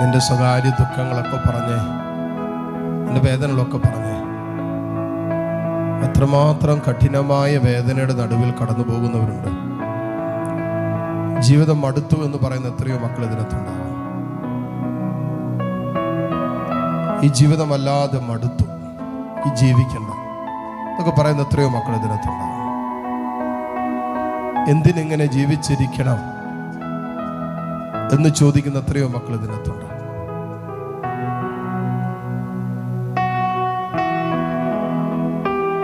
നിന്റെ സ്വകാര്യ ദുഃഖങ്ങളൊക്കെ പറഞ്ഞേ. നിന്റെ വേദനകളൊക്കെ പറഞ്ഞേ. എത്രമാത്രം കഠിനമായ വേദനയുടെ നടുവിൽ കടന്നു പോകുന്നവരുണ്ട്. ജീവിതം മടുത്തു എന്ന് പറയുന്ന എത്രയോ മക്കൾ ഇതിനകത്തുണ്ടാകും ഈ ജീവിതമല്ലാതെ മടുത്തു. ഈ ജീവിക്കണ്ട. എന്നൊക്കെ പറയുന്ന എത്രയോ മക്കൾ ഇതിനകത്തുണ്ടാകും എന്തിനെങ്ങനെ ജീവിച്ചിരിക്കണം? എന്ന് ചോദിക്കുന്ന എത്രയോ മക്കൾ ഇതിനകത്തുണ്ട്.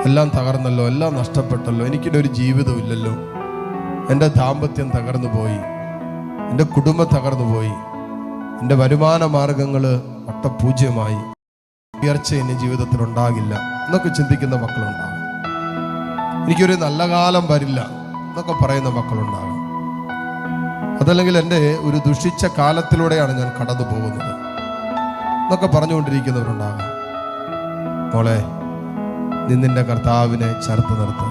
എല്ലാം തകർന്നല്ലോ എല്ലാം നഷ്ടപ്പെട്ടല്ലോ എനിക്കിടെ ഒരു ജീവിതമില്ലല്ലോ എന്റെ ദാമ്പത്യം തകർന്നു പോയി എന്റെ കുടുംബം തകർന്നു പോയി എന്റെ വരുമാന മാർഗങ്ങൾ വട്ടപൂജ്യമായി. ഉയർച്ച ഇനി ജീവിതത്തിൽ ഉണ്ടാകില്ല എന്നൊക്കെ ചിന്തിക്കുന്ന മക്കളുണ്ടാകും. എനിക്കൊരു നല്ല കാലം വരില്ല എന്നൊക്കെ പറയുന്ന മക്കളുണ്ടാകും. അതല്ലെങ്കിൽ എന്റെ ഒരു ദുഷിച്ച കാലത്തിലൂടെയാണ് ഞാൻ കടന്നു പോകുന്നത്. എന്നൊക്കെ പറഞ്ഞുകൊണ്ടിരിക്കുന്നവരുണ്ടാകാം. മോളെ നിന്നിന്റെ കർത്താവിനെ ചേർത്ത് നിർത്ത്.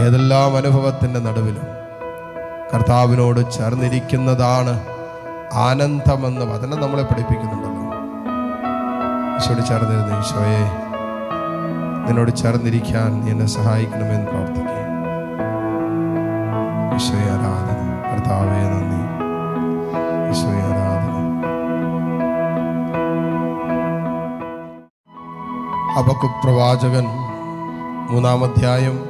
ഏതെല്ലാം അനുഭവത്തിന്റെ നടുവിലും കർത്താവിനോട് ചേർന്നിരിക്കുന്നതാണ് ആനന്ദമെന്ന് വചനം നമ്മളെ പഠിപ്പിക്കുന്നുണ്ടല്ലോ. ഈശോട് ചേർന്നിരുന്നു ഈശോയെ നിന്നോട് ചേർന്നിരിക്കാൻ എന്നെ സഹായിക്കണമെന്ന് പ്രാർത്ഥിക്കുക ഈശോയെ ആരാധന. കർത്താവേ നന്ദി. ആരാധന. അബക്കു പ്രവാചകൻ മൂന്നാം അധ്യായം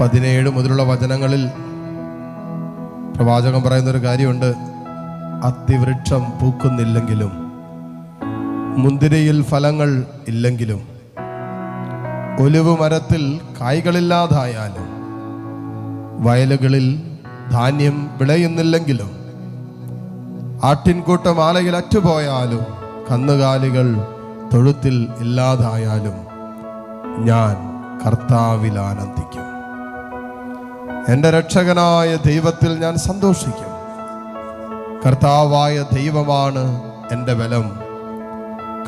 പതിനേഴ് മുതലുള്ള വചനങ്ങളിൽ പ്രവാചകൻ പറയുന്നൊരു കാര്യമുണ്ട്. അതിവൃക്ഷം പൂക്കുന്നില്ലെങ്കിലും മുന്തിരിയിൽ ഫലങ്ങൾ ഇല്ലെങ്കിലും ഒലിവ് മരത്തിൽ കായ്കളില്ലാതായാലും വയലുകളിൽ ധാന്യം വിളയുന്നില്ലെങ്കിലും ആട്ടിൻകൂട്ടം ആലയിൽ അറ്റുപോയാലും കന്നുകാലികൾ തൊഴുത്തിൽ ഇല്ലാതായാലും ഞാൻ കർത്താവിൽ ആനന്ദിക്കും. എന്റെ രക്ഷകനായ ദൈവത്തിൽ ഞാൻ സന്തോഷിക്കും. കർത്താവായ ദൈവമാണ് എന്റെ ബലം.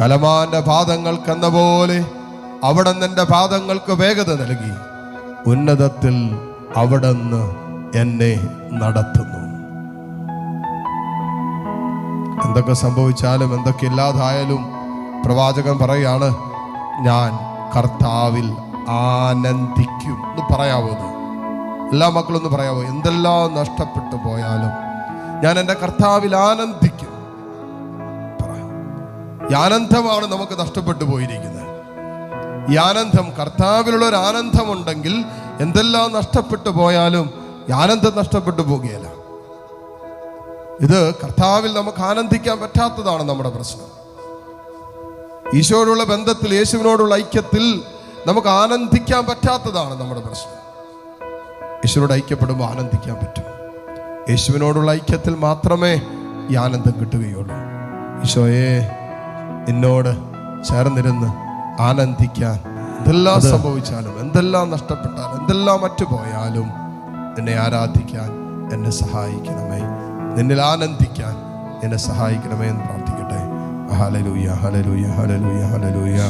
കലമാന്റെ പാദങ്ങൾക്കെന്ന പോലെ അവിടെ എന്റെ പാദങ്ങൾക്ക് വേഗത നൽകി. ഉന്നതത്തിൽ അവിടുന്ന് എന്നെ നടത്തുന്നു. എന്തൊക്കെ സംഭവിച്ചാലും എന്തൊക്കെ ഇല്ലാതായാലും പ്രവാചകൻ പറയാണ് ഞാൻ കർത്താവിൽ ആനന്ദിക്കും. എന്ന് പറയാവോ എല്ലാ മക്കളും ഒന്ന് പറയാവോ? എന്തെല്ലാം നഷ്ടപ്പെട്ടു പോയാലും ഞാൻ എന്റെ കർത്താവിൽ ആനന്ദിക്കും. ആനന്ദമാണ് നമുക്ക് നഷ്ടപ്പെട്ടു പോയിരിക്കുന്നത്. ഈ ആനന്ദം കർത്താവിലുള്ള ഒരു ആനന്ദമുണ്ടെങ്കിൽ എന്തെല്ലാം നഷ്ടപ്പെട്ടു പോയാലും ഈ ആനന്ദം നഷ്ടപ്പെട്ടു പോകുകയില്ല. ഇത് കർത്താവിൽ നമുക്ക് ആനന്ദിക്കാൻ പറ്റാത്തതാണ് നമ്മുടെ പ്രശ്നം. ഈശോയോടുള്ള ബന്ധത്തിൽ യേശുവിനോടുള്ള ഐക്യത്തിൽ നമുക്ക് ആനന്ദിക്കാൻ പറ്റാത്തതാണ് നമ്മുടെ പ്രശ്നം. യേശുവിനോട് ഐക്യപ്പെടുമ്പോൾ ആനന്ദിക്കാൻ പറ്റും. യേശുവിനോടുള്ള ഐക്യത്തിൽ മാത്രമേ ഈ ആനന്ദം കിട്ടുകയുള്ളൂ. ഈശോയെ എന്നോട് ചേർന്നിരുന്ന് ആനന്ദിക്കാൻ എന്തെല്ലാം സംഭവിച്ചാലും എന്തെല്ലാം നഷ്ടപ്പെട്ടാലും എന്തെല്ലാം മറ്റു പോയാലും എന്നെ ആരാധിക്കാൻ എന്നെ സഹായിക്കണമേ നിന്നിൽ ആനന്ദിക്കാൻ എന്നെ സഹായിക്കണമേ എന്ന് പ്രാർത്ഥിക്കട്ടെ ഹലലൂയ ഹലലൂയ ഹലലൂയ ഹലലൂയ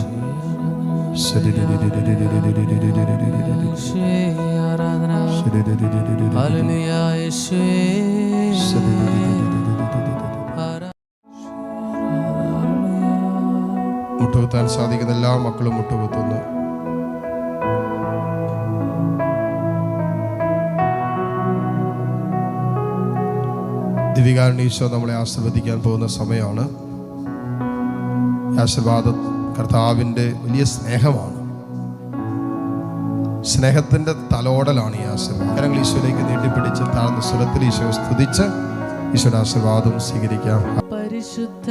ആരാധന മുട്ടുകുത്താൻ സാധിക്കുന്ന എല്ലാ മക്കളും മുട്ടുകുത്തുന്നു. ദിവികാരൻ ഈശോ നമ്മളെ ആശീർവദിക്കാൻ പോകുന്ന സമയമാണ്. ആശീർവാദ കർത്താവിന്റെ വലിയ സ്നേഹമാണ്. സ്നേഹത്തിന്റെ തലോടലാണ് ഈ ആശീർവാദം. ഈശോയിലേക്ക് നീട്ടിപ്പിടിച്ച് താഴ്ന്ന സ്വരത്തിൽ ഈശോ സ്തുതിച്ച് ഈശോയുടെ ആശീർവാദം സ്വീകരിക്കാം. പരിശുദ്ധ